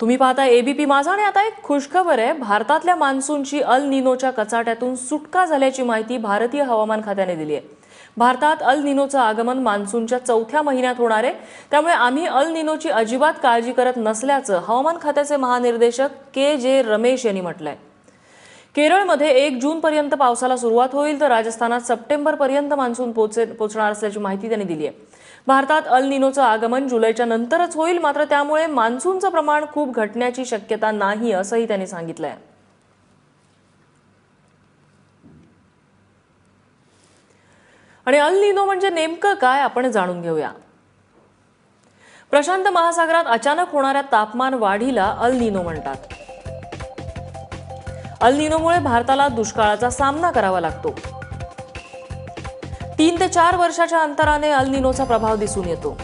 तुम्ही पाहता एबीपी माझा आणि आता एक खुशखबर आहे. भारतातल्या मान्सूनची अल निनोच्या कचाट्यातून सुटका झाल्याची माहिती भारतीय हवामान खात्याने दिली आहे. भारतात अल निनोचं आगमन मान्सूनच्या चौथ्या महिन्यात होणार आहे. त्यामुळे आम्ही अल निनोची अजिबात काळजी करत नसल्याचं हवामान खात्याचे महानिर्देशक के जे रमेश यांनी म्हटलंय. केरळमध्ये एक जूनपर्यंत पावसाला सुरुवात होईल तर राजस्थानात सप्टेंबरपर्यंत मान्सून पोचे पोचणार असल्याची माहिती त्यांनी दिली आहे भारतात अल निनोचं आगमन जुलैच्या नंतरच होईल मात्र त्यामुळे मान्सूनचं प्रमाण खूप घटण्याची शक्यता नाही असंही त्यांनी सांगितलंय. आणि अल निनो म्हणजे नेमकं काय आपण जाणून घेऊया. प्रशांत महासागरात अचानक होणाऱ्या तापमान वाढीला अल निनो म्हणतात. अल्निनोमुळे भारताला दुष्काळाचा सामना करावा लागतो. तीन ते चार वर्षाच्या अंतराने अल्निनोचा प्रभाव दिसून येतो.